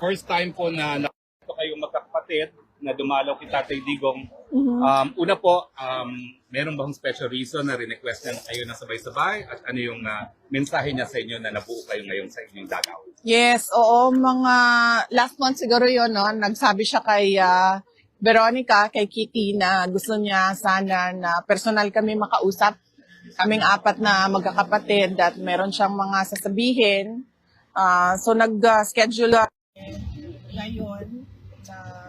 first time po na nakita kayong magkakapatid na dumalaw kay Tatay Digong. Mhm. Um, una po, um, meron bang special reason na request na kayo na sabay-sabay? At ano yung ah, mensahe niya sa inyo na nabuo kayo ngayon sa inyong dagaw? Yes, oo, mga last month siguro yon no, nagsabi siya kay ah, Veronica, kay Kitty na gusto niya sana na personal kami makausap. Kaming apat na magkakapatid at meron siyang mga sasabihin. Ah, so nag-schedule na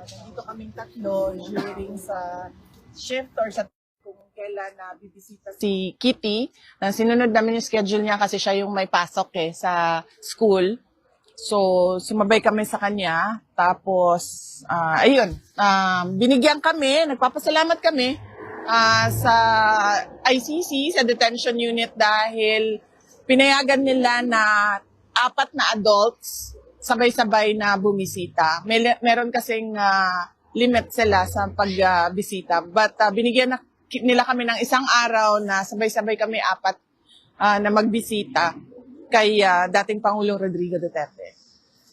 nandito kaming tatlo during sa shift or sa kung kailan na bibisita si Kitty. Na sinunod namin yung schedule niya kasi siya yung may pasok eh sa school. So, sumabay kami sa kanya. Tapos, ah, ayun, ah, binigyan kami, nagpapasalamat kami ah, sa ICC, sa detention unit dahil pinayagan nila na apat na adults sabay-sabay na bumisita. May, meron kasing ah, limit sila sa pagbisita. But ah, binigyan na, nila kami ng isang araw na sabay-sabay kami apat ah, na magbisita kay ah, dating Pangulong Rodrigo Duterte.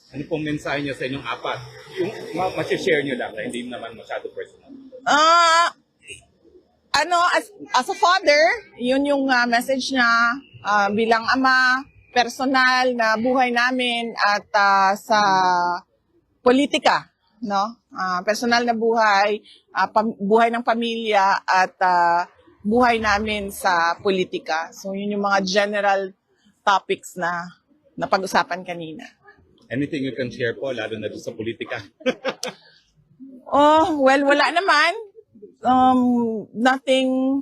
Ano pong mensahe niya sa inyong apat? Yung ma- share niyo lang, hindi naman masyado personal. Ah, ano, as, as a father, yun yung ah, message niya ah, bilang ama, personal na buhay namin at ah, sa politika, no? Ah, personal na buhay, pam- buhay ng pamilya at ah, buhay namin sa politika. So yun yung mga general topics na napag-usapan kanina. Anything you can share po, lalo na sa politika? Oh, well, wala naman. Um, nothing,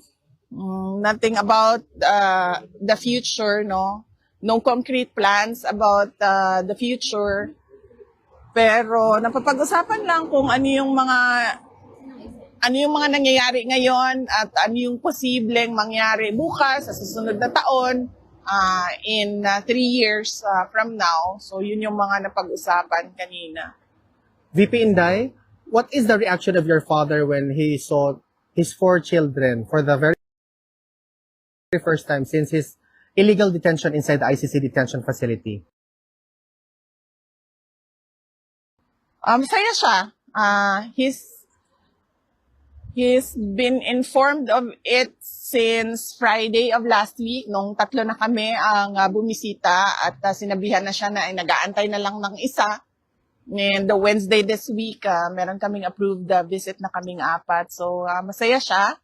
mm, nothing about uh, the future, no? No concrete plans about uh, the future. Pero napapag-usapan lang kung ano yung mga ano yung mga nangyayari ngayon at ano yung posibleng mangyari bukas sa susunod na taon uh, in uh, three years uh, from now. So yun yung mga napag-usapan kanina. VP Inday, what is the reaction of your father when he saw his four children for the very first time since his illegal detention inside the ICC detention facility? Um, masaya siya. Uh, he's he's been informed of it since Friday of last week nung tatlo na kami ang uh, bumisita at uh, sinabihan na siya na ay nag-aantay na lang ng isa. And the Wednesday this week, uh, meron kaming approved uh, visit na kaming apat. So, uh, masaya siya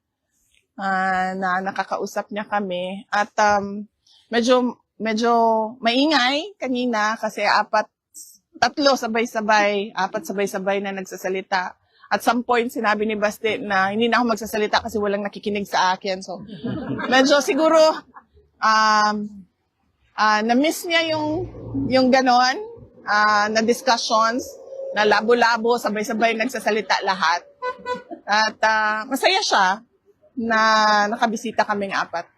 uh, na nakakausap niya kami. At um, medyo, medyo maingay kanina kasi apat tatlo sabay-sabay, apat sabay-sabay na nagsasalita. At some point, sinabi ni Basti na hindi na ako magsasalita kasi walang nakikinig sa akin. So, medyo siguro, um, ah na-miss niya yung, yung ganon, ah, na discussions, na labo-labo, sabay-sabay nagsasalita lahat. At ah, masaya siya na nakabisita kaming apat.